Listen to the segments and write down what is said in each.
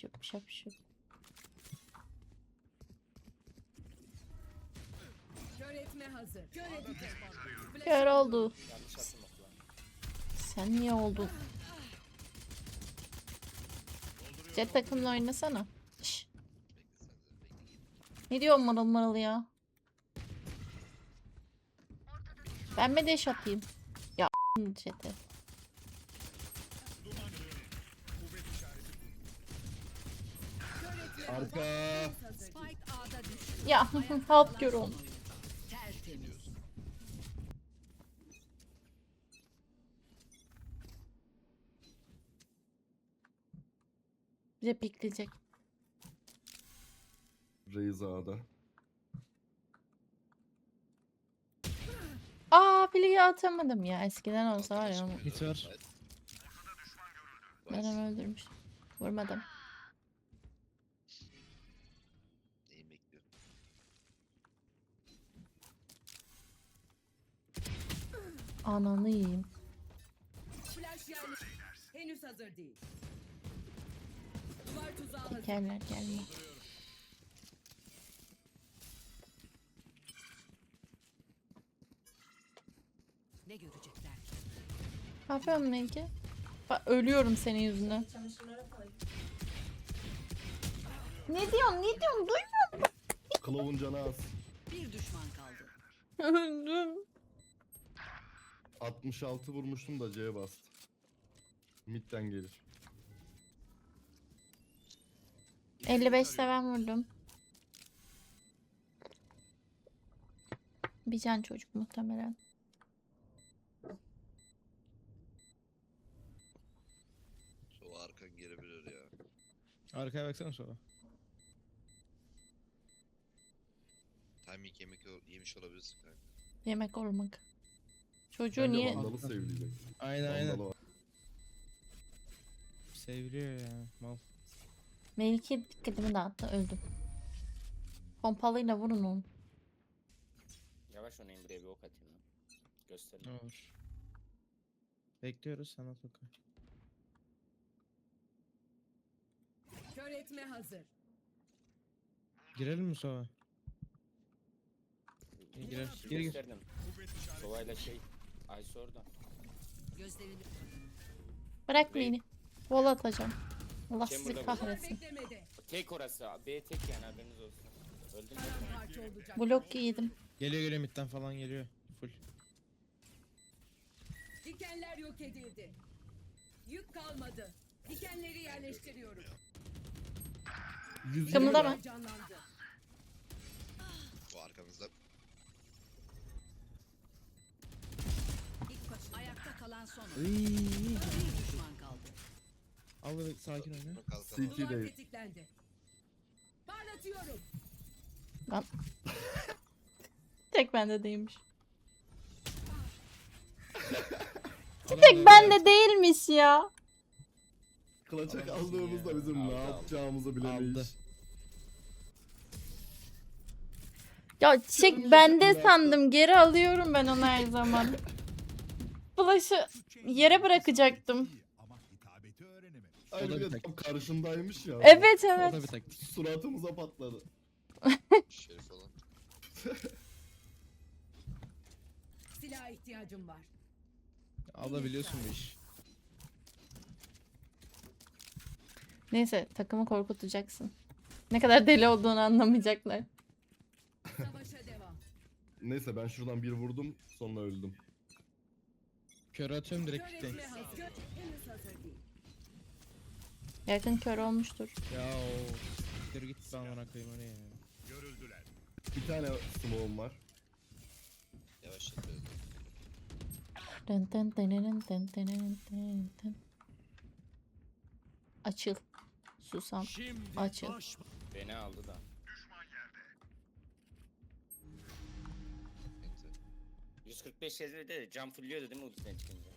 şıp şıp şıp. Kör etme hazır. Kör etme. Kör oldu. Sen niye oldun? Jet takımla oynasana. Şş. Ne diyorsun maralı maralı ya? Ben mi deş atayım? Ya Jet'e. Arka. Ya halt gör onu. Bize pikleyecek. Reis A'da. Aa piliyi atamadım ya. Eskiden olsa var ya onu. Hit var. Nerem öldürmüş. Vurmadım. Ananı yiyeyim. Flash yani. Henüz hazır değil. Duvar tuzağı hazır. Tekerler gelme. Ne görecekler ki? Ne yapıyorum Melike? Bak ölüyorum senin yüzünden. Ne diyorsun? Ne diyorsun? Duymuyor Kılavun canı az. Bir düşman kaldı. Öldüm. 66 vurmuştum da C'ye bastı. Mid'den gelir. 55 seven vurdum. Bir can çocuk muhtemelen. O arkan gelebilir ya. Arkaya baksana sola. Timing yemek yemiş olabilirsin kanka. Yemek olmak. Çocuğu Bence niye? Vandalı sevdiyecek. Aynen aynen. Vandalı var. Seviliyor ya. Mal. Melike dikkatimi dağıttı. Öldüm. Pompalıyla vurun onu. Yavaş oynayın buraya bir ok atayım lan. Gösterin. Olur. Bekliyoruz sana toka. Kör etme hazır. Girelim mi sova? İyi girer. Gir gir. Gösterdim. Sovayla şey. Aysu orada. Gözlerini Bırak Bey. beni. Vol atacağım. Allah Kim sizi burada bu? kahretsin. beklemedi. Tek orası. B tek yani haberiniz olsun. Mü? Olacak. Blok yedim. Geliyor geliyor midden falan geliyor. Full. Dikenler yok edildi. Yük kalmadı. Dikenleri yerleştiriyorum. 120 Kımıldama. Canlandı. O arkanızda İlk baş ayakta kalan son. Iiii. Bir düşman kaldı. Al sakin oyna. kalkan CT Duvar tetiklendi. Parlatıyorum. Lan. Tek bende değilmiş. Tek bende değilmiş ya. Klaçak Alamazsın aldığımızda ya. bizim ne Aldı, aldı. yapacağımızı Aldı. bilemeyiz. Ya çiçek bende sandım. Geri alıyorum ben onu her zaman. Flash'ı yere bırakacaktım. Ama hitabeti öğrenemedik. Aynı O da bir de tam karşındaymış ya. Evet O evet. bir taktik. Suratımıza patladı. şerif falan. Silaha ihtiyacım var. Alabiliyorsun bu iş. Neyse takımı korkutacaksın. Ne kadar deli olduğunu anlamayacaklar. Savaşa devam. Neyse ben şuradan bir vurdum sonra öldüm. Kör atıyorum direkt değil. Yakın kör olmuştur. Ya o. Siktir git ben ona koyayım oraya ya. Görüldüler. Bir tane smoke'um var. Yavaşlatıyor. Dın dın dınırın dın dınırın dın dın. Açıl. Susam. Şimdi Açıl. baş Beni aldı da. 145 yazıyor de cam fulluyordu değil mi ultiden çıkınca?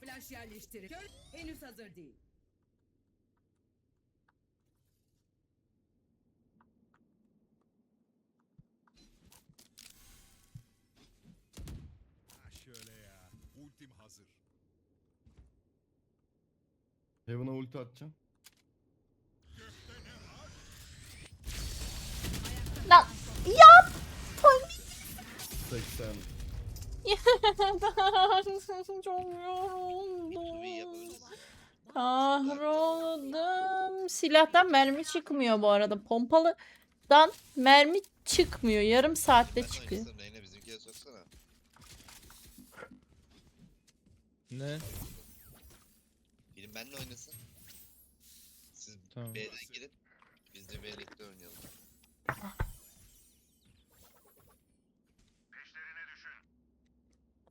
Flash yerleştirin. Kör henüz hazır değil. Ha şöyle ya. Ultim hazır. Heaven'a ulti atacağım. Lan yap. 80. Çok Bir yoruldum. yapabiliriz. Kahroldum. Silahtan mermi çıkmıyor bu arada. Pompalıdan mermi çıkmıyor. Yarım saatte çıkıyor. Reyna bizimkiye soksana. Ne? Birim benle oynasın. Siz Tamam. B'den girin. Biz de B'likte oynayalım.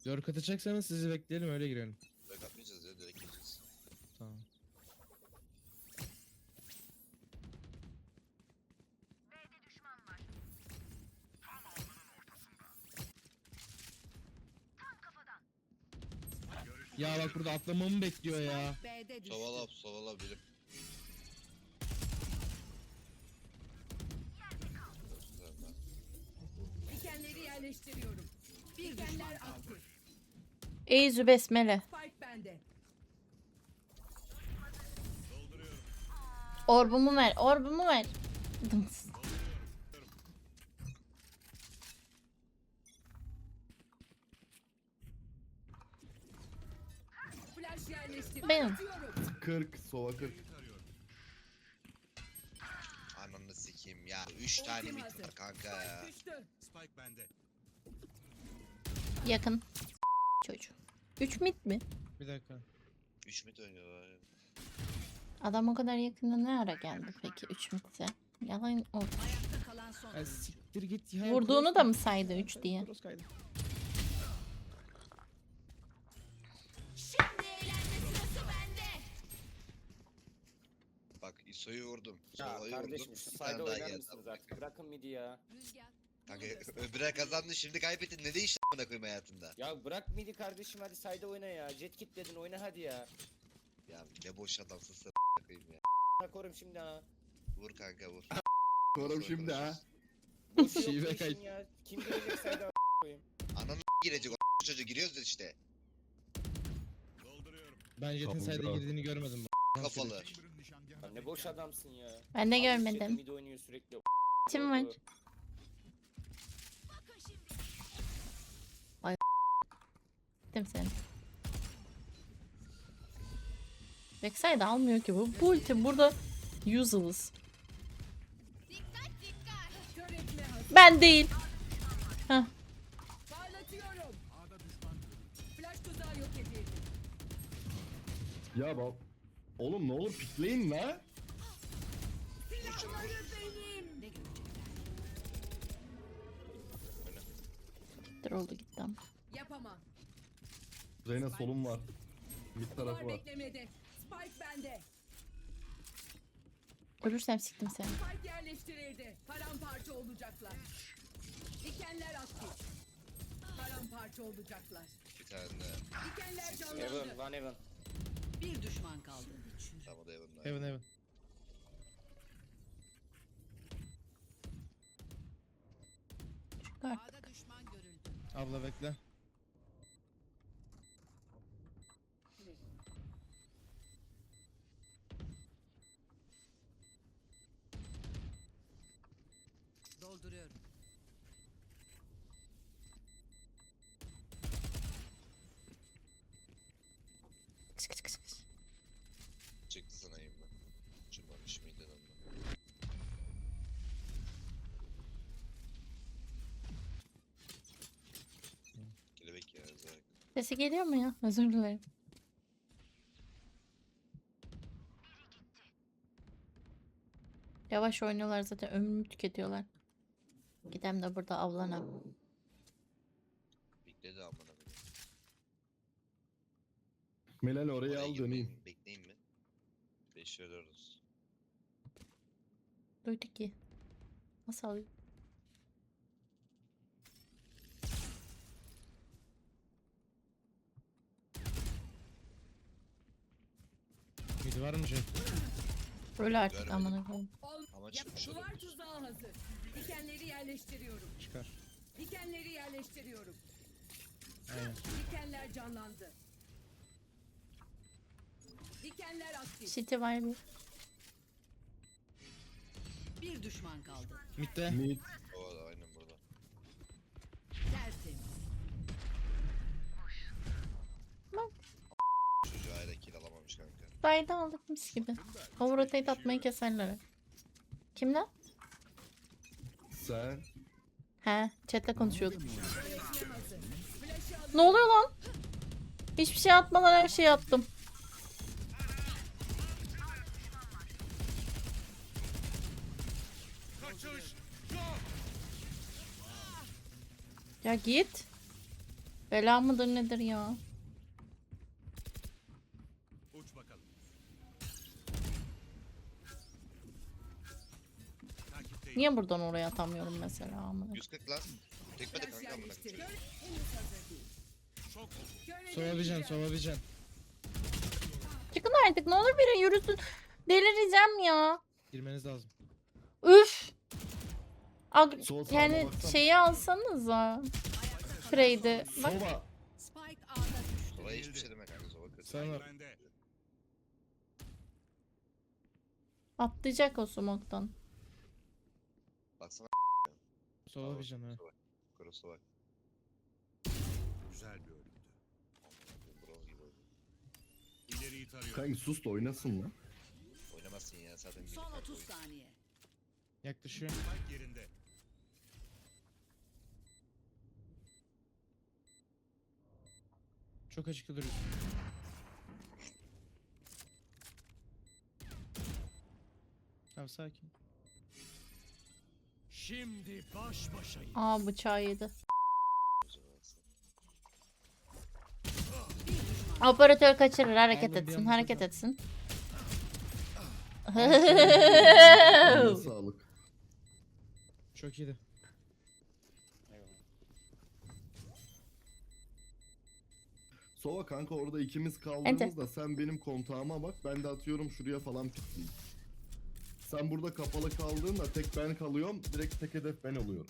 Dört atacaksanız sizi bekleyelim öyle girelim. Bak atmayacağız ya direkt gireceğiz. Tamam. Ya bak burada atlamamı bekliyor ya. B'de düştü. Sovala sovala birim. Dikenleri yerleştiriyorum. Dikenler aktif. Eyzü besmele. Spike bende. Orbumu ver. Orbumu ver. Dıms. Benim. Atıyorum. 40. Sova 40. Ananı sikeyim ya. 3 tane mit var kanka ya. Yakın. Çocuğu. 3 mit mi? Bir dakika. 3 mit oynuyorlar. Adam o kadar yakında ne ara geldi peki 3 mitse? Yalan o. Ayakta kalan son. Ya oyuncu. siktir git ya. Vurduğunu da mı saydı 3 diye? Cross kaydı. Bak ISO'yu vurdum. Ya Sova'yı kardeşim vurdum. şu Bir tane sayda daha oynar geldi. mısınız artık? Bırakın midi ya. Kanka öbürü kazandı şimdi kaybettin. Ne değişti amına koyayım hayatında? Ya bırak midi kardeşim hadi sayda oyna ya. Jet kit dedin oyna hadi ya. Ya ne boş adamsın sen koyayım ya. Oğlum şimdi ha. Vur kanka vur. Korum şimdi ha. Boş yok Şive bu işin kayıt. ya. Kim gelecek sayda koyayım. Ananı girecek o çocuğu giriyoruz işte. Dolduruyorum. Ben Jet'in sayda girdiğini görmedim. bu. Kafalı. Ya ne boş adamsın ya. Ben de Al Jet'i görmedim. Mid oynuyor sürekli. Kim var? Gittim seni. Backside almıyor ki bu. Bu ulti burada useless. Ben değil. Edildi. Ya bak. Oğlum ne olur pikleyin la. Dur oldu gitti ama. Yapamam. Reyna solum var. Mid tarafı Duvar var. beklemede. Spike bende. Ölürsem siktim seni. Spike yerleştirildi. Paramparça olacaklar. Dikenler aktif. Paramparça olacaklar. Bir tane de. Dikenler Evan, canlandı. Van Evan. Bir düşman kaldı. Tam o da Evan'da. Heaven heaven. Çık artık. A'da düşman görüldü. Abla bekle. Dolduruyorum. Kış kış kış kış. Çıktı sana yayında. Çıkmamış mıydı lan? Kelebek ya zaten. Sesi geliyor mu ya? Özür dilerim. Yavaş oynuyorlar zaten ömrümü tüketiyorlar. Gidem de burada avlanam. Amına koyayım. Melal orayı Oraya al girmeyin, döneyim. Bekleyin mi? 5 veriyoruz. Duyduk ki. Nasıl alıyor? Mid var mı Jet? Öyle artık Görmedim. amına koyayım. Ama çıkmış Duvar tuzağı hazır. Dikenleri yerleştiriyorum. Çıkar. Dikenleri yerleştiriyorum. Aynen. Dikenler canlandı. Dikenler aktif. City var bir. Bir düşman kaldı. Mid'de. Mid. O da aynen burada. Tertemiz. Çocuğu ayrı kill alamamış kanka. Bayda aldık mis gibi. Overrotate atmayı keserler. Kimden? Sen. He, chatte konuşuyorduk. Ne oluyor lan? Hiçbir şey atmadan her şeyi attım. Ya git. Bela mıdır nedir ya? Uç bakalım. Niye buradan oraya atamıyorum mesela amına? 140 lan. Tekmedi Flash kanka amına yerleştirin. koyayım. Kör henüz hazır değil. Çok oku. Kör Sova bir can, edildi. sova bir can. Çıkın artık ne olur biri yürüsün. Delireceğim ya. Girmeniz lazım. Üf. Ag- yani şeyi alsanıza. Trade'i. Bak Sova. Spike A'da düştü. Oraya hiçbir şey kanka. Kötü. Sen var. Atlayacak o smoke'tan. Baksana Sova bir can ha. Cross'a bak. Güzel bir ölümdü. Bro gibi oynuyor. İleriyi tarıyorum. Kanka sus da oynasın lan. Oynamazsın ya zaten. Son bildik 30 oyun. saniye. Yaklaşıyor. Spike yerinde. Çok açıkta duruyor. Tamam sakin. Şimdi baş başayım. Aa bıçağı yedi. Operatör kaçırır hareket bir etsin hareket etsin. Sağlık. Çok iyiydi. Sova kanka orada ikimiz kaldığımızda sen benim kontağıma bak ben de atıyorum şuraya falan pikleyeyim. Sen burada kapalı kaldığında tek ben kalıyorum direkt tek hedef ben oluyorum.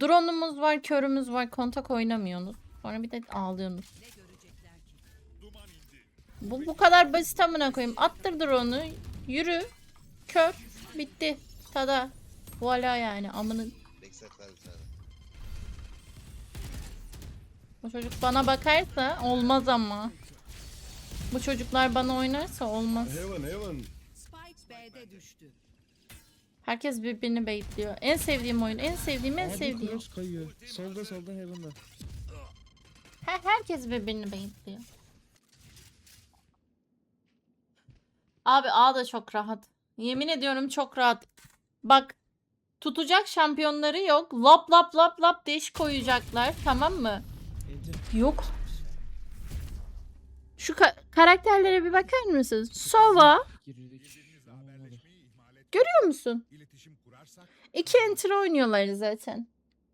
Drone'umuz var, körümüz var. Kontak oynamıyorsunuz. Sonra bir de ağlıyorsunuz. Ne görecekler ki? Duman indi. Bu bu kadar basit amına koyayım. Attır drone'u. Yürü. Kör. Bitti. Tada. Voila yani amını. Backside var bir tane. Bu çocuk bana bakarsa olmaz ama. Bu çocuklar bana oynarsa olmaz. Heaven heaven. Spike B'de düştü. Herkes birbirini baitliyor. En sevdiğim oyun. En sevdiğim en Abi sevdiğim. cross kayıyor. Solda solda heaven'da. Her, herkes birbirini baitliyor. Abi A da çok rahat. Yemin ediyorum çok rahat. Bak tutacak şampiyonları yok. Lap lap lap lap deş koyacaklar tamam mı? Yok. Şu ka- karakterlere bir bakar mısınız? Sova görüyor musun? İki enter oynuyorlar zaten.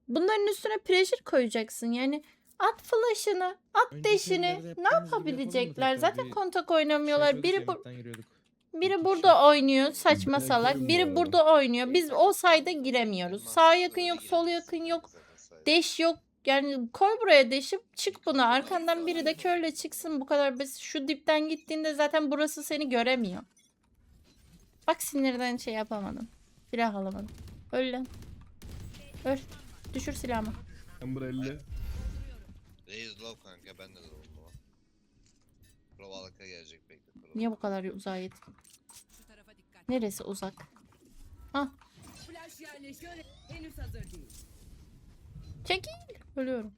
Bunların üstüne pressure koyacaksın. Yani at flash'ını, at Önceki deşini. Ne yapabilecekler? Zaten kontak Şey oynamıyorlar. yapıyorduk Biri bu. Biri burada oynuyor saçma salak. Biri burada oynuyor. Biz o sayda giremiyoruz. Sağ yakın yok, sol yakın yok. Deş yok. Yani koy buraya deşip çık buna. Arkandan biri de körle çıksın bu kadar basit. Şu dipten gittiğinde zaten burası seni göremiyor. Bak sinirden şey yapamadım. Silah alamadım. Öl lan. Öl. Düşür silahımı. Ember 50. Raise low kanka ben de low. Pro halka gelecek bekle. Niye bu kadar uzağa dikkat. Neresi uzak? Flash yerleştir. Kör henüz hazır değil. Çekil. Ölüyorum.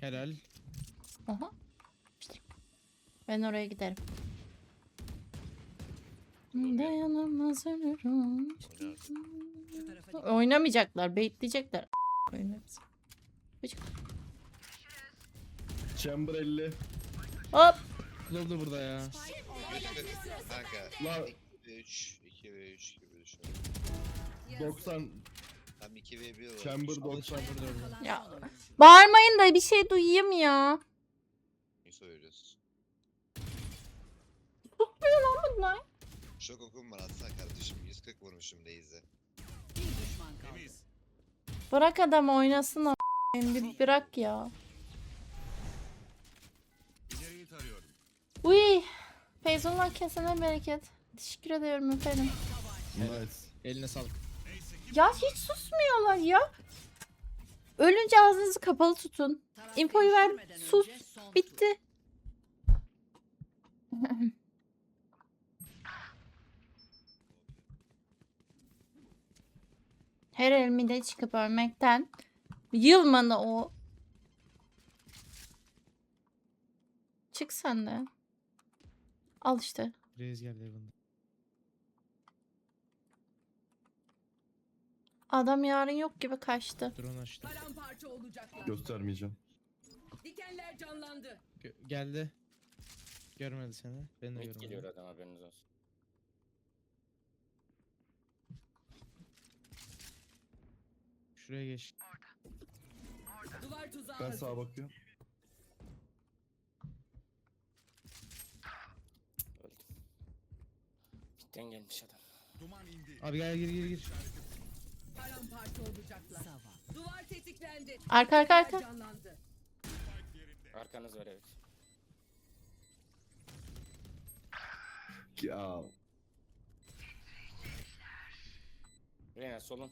Helal. Aha. İşte. Ben oraya giderim. Dayanamaz ölürüm. Oynamayacaklar, hepsi. Chamber 50. Hop. Klov da burada ya. Kanka. La 2 ve 3. 2 ve 3 gibi düşün. 90 Tam 2 ve 1 var. Chamber Solda 90. chamber da orada. Kalan Ya. Bağırmayın da bir şey duyayım ya. Ne söylüyorsun? Bunlar. Şok okum var atsana kardeşim. 140 vurmuşum Daze'e. Bir düşman kaldı. temiz. Bırak adam oynasın o. Bir bırak ya. Uy. Feyzullah kesene bereket. Teşekkür ediyorum efendim. Nice. Eline sağlık. Ya hiç susmuyorlar ya. Ölünce ağzınızı kapalı tutun. İnfoyu ver, sus. Bitti. Her elmide çıkıp ölmekten yılmanı o. Çık sen de. Al işte. Reis geldi evinde. Adam yarın yok gibi kaçtı. Drone açtı. Paramparça olacaklar. Göstermeyeceğim. Dikenler canlandı. Gö- geldi. Görmedi seni. Ben de Mid görmedim. geliyor adam haberiniz olsun. Şuraya geç. Duvar tuzağı Ben hazır. sağa bakıyorum. Öldüm. Midden gelmiş adam. Duman indi. Abi gel gir gir gir. Paramparça olacaklar. Duvar tetiklendi. Arka arka arka. Canlandı. Arkanız var evet. Ya. Reyna solun.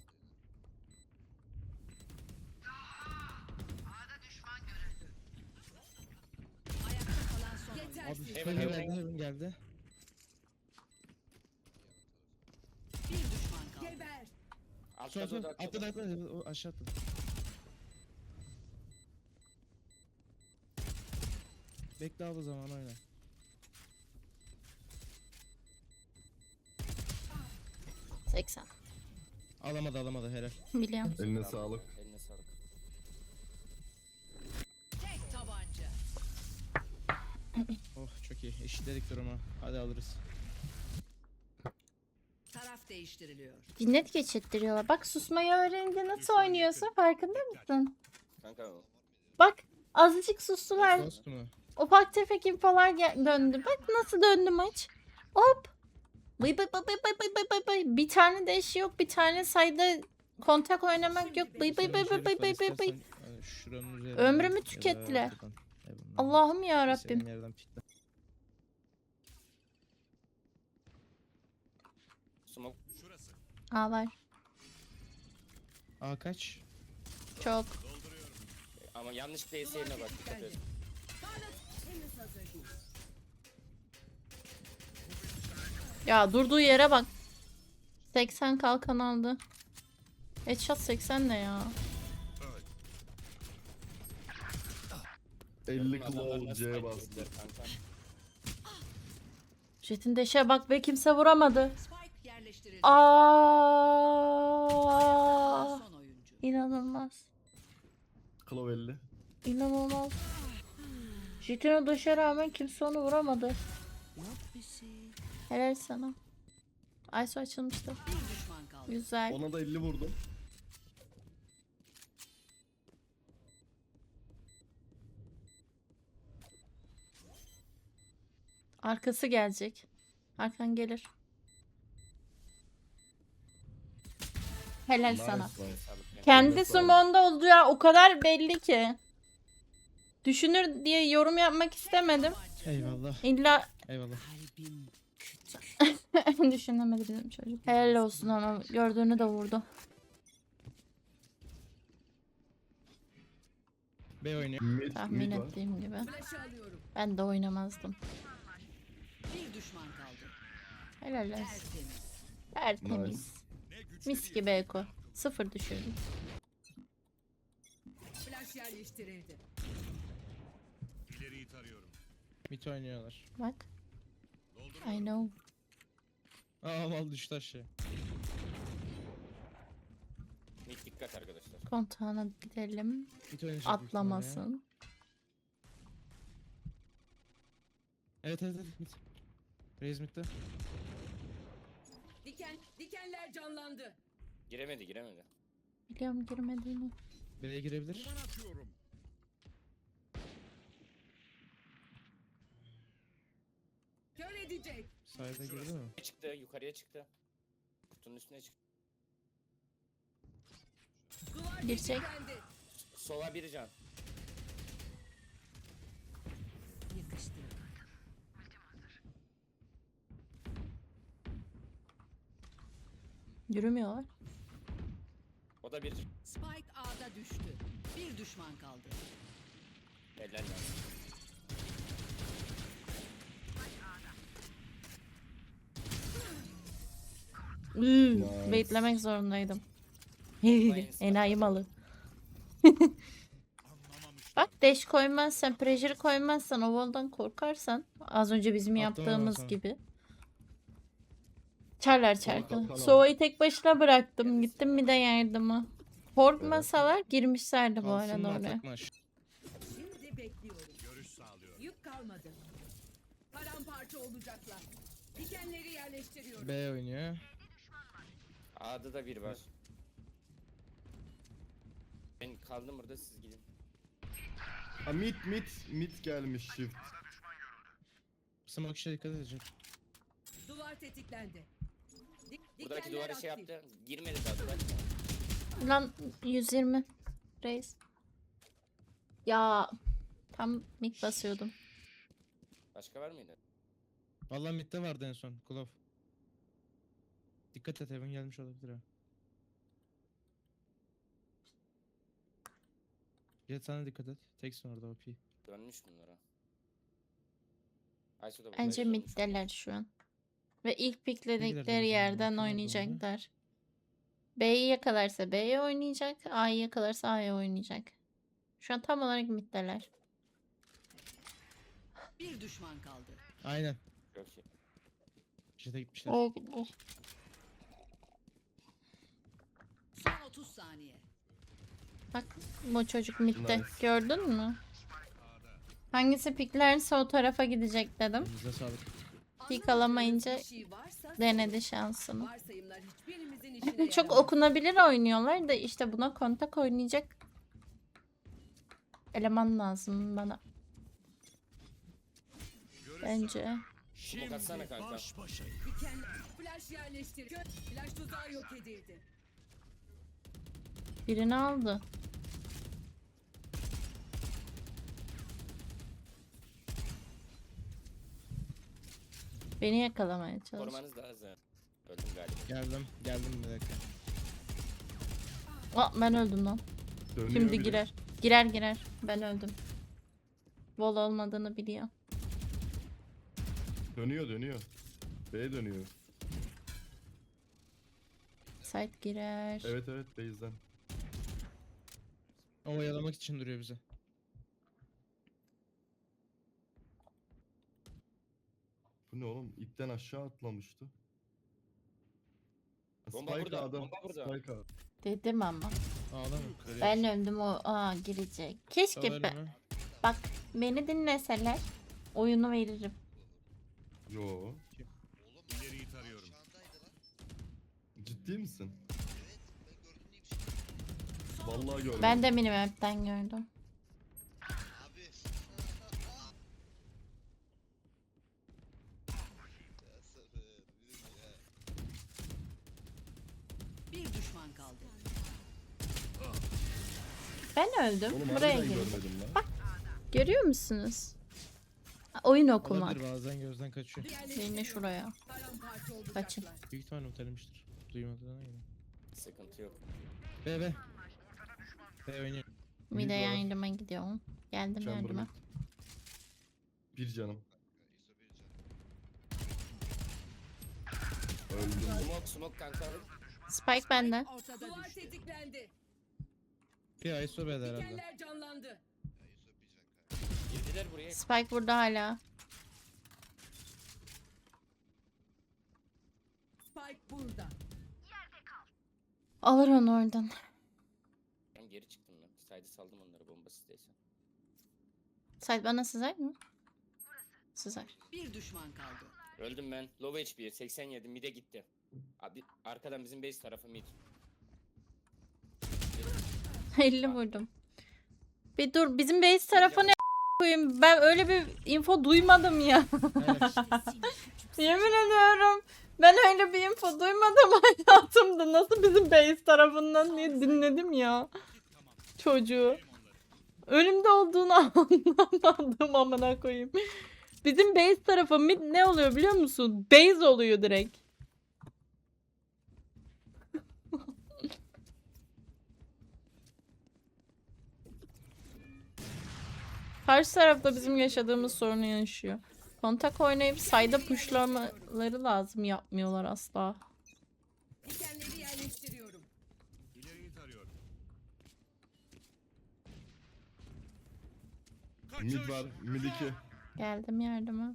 Abi. Heaven, Heaven heaven. geldi Heaven geldi. Bir düşman kaldı. Geber. Altta Sol sol. Atladı durdu. atladı. O aşağı atladı. Bekle abi o zaman oyna. Cık, 80. Alamadı alamadı helal. Biliyorum. Eline sağlık. Eline sağlık. Tek tabanca. Oh çok iyi. Eşitledik durumu. Hadi alırız. Taraf değiştiriliyor. Cinnet geçirttiriyorlar. Bak susmayı öğrenince nasıl oynuyorsun farkında mısın? Kanka Bak azıcık sustular. Ghost mu? Ufak tefek infolar gel- döndü. Bak nasıl döndü maç. Hop. Bay bay bay bay bay bay bay bay bay. Bir tane de eşi yok. Bir tane sayda kontak oynamak yok. Bay bay bay bay bay bay bay bay. Yani şuranın üzerinden Ömrümü ya da tükettiler. buradan. Heaven'dan. Allah'ım ya Senin Rabbim. yerden pikle. Smoke Şurası. Aa var. Aa kaç? Çok. ama yanlış yerine bak dikkat değil. Ya durduğu yere bak. 80 kalkan aldı. Headshot 80 ne ya? 50 Adamlar claw fight bastı. Jet'in deşe bak ve kimse vuramadı. Yerleştirildi. Aa, Son oyuncu. inanılmaz. Claw 50. İnanılmaz. Jet'in o dışa rağmen kimse onu vuramadı. Yok bir şey. Helal sana. Aysu açılmıştı. Bir düşman kaldı. Güzel. Ona da 50 vurdum. Arkası gelecek. Arkan gelir. Helal sana. Kendi summon'da olacağı o kadar belli ki. Düşünür diye yorum yapmak istemedim. Eyvallah. İlla Eyvallah. Düşünemedi bizim çocuk. Helal olsun ama gördüğünü de vurdu. B oynuyor. Tahmin mid var. ettiğim gibi. Ben de oynamazdım. Bir düşman kaldı. Helal olsun. Tertemiz. Mis gibi eko. Sıfır düşürdüm. Flash yerleştirildi. ileriyi tarıyorum. Mid oynuyorlar. Bak. Dolduruyorum. I know. Aa mal düştü aşağı. Mid dikkat arkadaşlar. Kontağına gidelim. Mid oynayacak büyük ihtimalle ya. Atlamasın. Evet evet evet. Raze mid'de. Canlandı. Giremedi giremedi. Biliyorum girmediğini. B'ye girebilir. Duman atıyorum. Kör edecek. Sayda girdi mi? Çıktı yukarıya çıktı. Kutunun üstüne çıktı. Duvar Girecek. Sova bir can. Yakıştı. Yürümüyorlar. O da bir Spike A'da düştü. Bir düşman kaldı. eller lazım. Üü, Nice. Beklemek zorundaydım. Enayi malı. Bak dash koymazsan, pressure koymazsan, o wall'dan korkarsan az önce bizim Attım yaptığımız hemen sana. gibi. Çarlar çarkı. Sova'yı tek başına bıraktım. Gittim bir de yardıma. Korkmasalar girmişlerdi bu arada oraya. Şimdi bekliyorum. Görüş sağlıyorum. Yük kalmadı. Paramparça olacaklar. Dikenleri yerleştiriyorum. B oynuyor. A'da da bir var. Ben kaldım burada siz gidin. Ha mid mid mid gelmiş shift. Smoke işe dikkat edecek. Duvar tetiklendi. Buradaki duvara şey yaptı. Girmedi daha duvar. Lan 120. Reis. Ya tam mid basıyordum. Başka var mıydı? Vallahi midde vardı en son. Klov. Dikkat et Evan gelmiş olabilir ha. Jet sana dikkat et. Teksin orada OP. Dönmüş bunlara. Aysu da burada. Bence Aysu middeler şu an. Ve ilk pikledikleri yerden oynayacaklar. B'yi yakalarsa B'ye oynayacak. A'yı yakalarsa A'ya oynayacak. Şu an tam olarak middeler. Bir düşman kaldı. Aynen. Çok iyi. Jet'e gitmişler. O, Son 30 saniye. bak bu çocuk midde. Nice. Gördün mü? Hangisi piklerse o tarafa gidecek dedim. Elinize sağlık. Pik alamayınca Anlamadığınız bir şey Denedi şansını. Varsayımlar hiçbirimizin işine Çok okunabilir oynuyorlar da işte buna kontak oynayacak eleman lazım bana bence. Şimdi baş başayız. Dikenler. Flash yerleştir. Kö- Flash tuzağı yok edildi. Birini aldı. Beni yakalamaya çalış. Korumanız lazım. Öldüm galiba. Geldim. Geldim bir dakika. Aa, ben öldüm lan. Dönüyor Şimdi biri. girer. Girer girer. Ben öldüm. Vol olmadığını biliyor. Dönüyor dönüyor. B dönüyor. Site girer. Evet evet base'den. O oyalamak için duruyor bize. Bu ne oğlum? İpten aşağı atlamıştı. Bomba Spike burada, A'da. bomba burada. Spike A'da. Dedim ama. Ağlama. Ben öldüm o aa girecek. Keşke ben, bak beni dinleseler oyunu veririm. Yo. Oğlum İleriyi tarıyorum. Ciddi misin? Gördüm. Vallahi görmedim. Ben de minimap'ten gördüm. Abi. ya sabır. yürü ya. Bir düşman kaldı. Ben öldüm. Oğlum Buraya harbiden girdim. görmedim lan. Görüyor musunuz? Ha, Oyun okumak. Olabilir bazen gözden kaçıyor. Beni şuraya. Kaçın. Büyük ihtimalle mutelenmiştir. Duymadığına göre. Sıkıntı yok. B B. B oynuyor. Bir de yardıma gidiyorum. Geldim yardıma. Bir canım. Öldüm. Smoke smoke kanka. Spike bende. Ortada Duvar tetiklendi. Bir ISO B'de herhalde. Dikenler canlandı. Girdiler buraya. Spike burada hala. Spike burada. Alır onu oradan. Ben geri çıktım ben. Saydı saldım onları bomba sizdeyse. Site bana sızar mı? Sızar. Bir düşman kaldı. Öldüm ben. Low HP 87 mid'e gitti. Abi arkadan bizim base tarafı mid. 50 vurdum. Bir dur bizim base tarafı ne koyayım? Ben öyle bir info duymadım ya. Yemin ediyorum. Ben öyle bir info duymadım hayatımda. Nasıl bizim base tarafından diye dinledim ya. Çocuğu. Önümde olduğunu anlamadım amına koyayım. Bizim base tarafı mid ne oluyor biliyor musun? Base oluyor direkt. Karşı tarafta bizim yaşadığımız sorunu yaşıyor. Kontak oynayıp sayda pushlamaları lazım yapmıyorlar asla. Dikenleri yerleştiriyorum. İleriyi tarıyorum. Mid var. Mid 2. Geldim yardıma.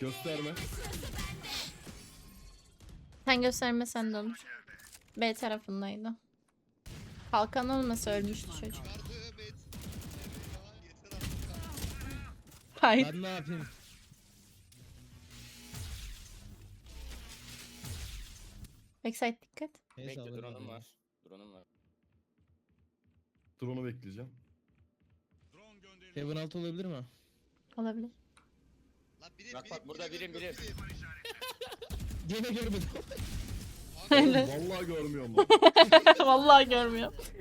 Gösterme. Sen göstermesen de olur. B tarafındaydı. Kalkan olmasa ölmüştü çocuk. Hayır. Ben ne yapayım? Backside dikkat. Neyse Bekle alırım drone'um var. Drone'um var. Drone'u bekleyeceğim. Drone gönderiliyor. Heaven alt olabilir mi? Olabilir. Lan birim, Bak, bak, burada birim, birim. Gene görmedim. Vallahi görmüyorum lan. Vallahi görmüyor.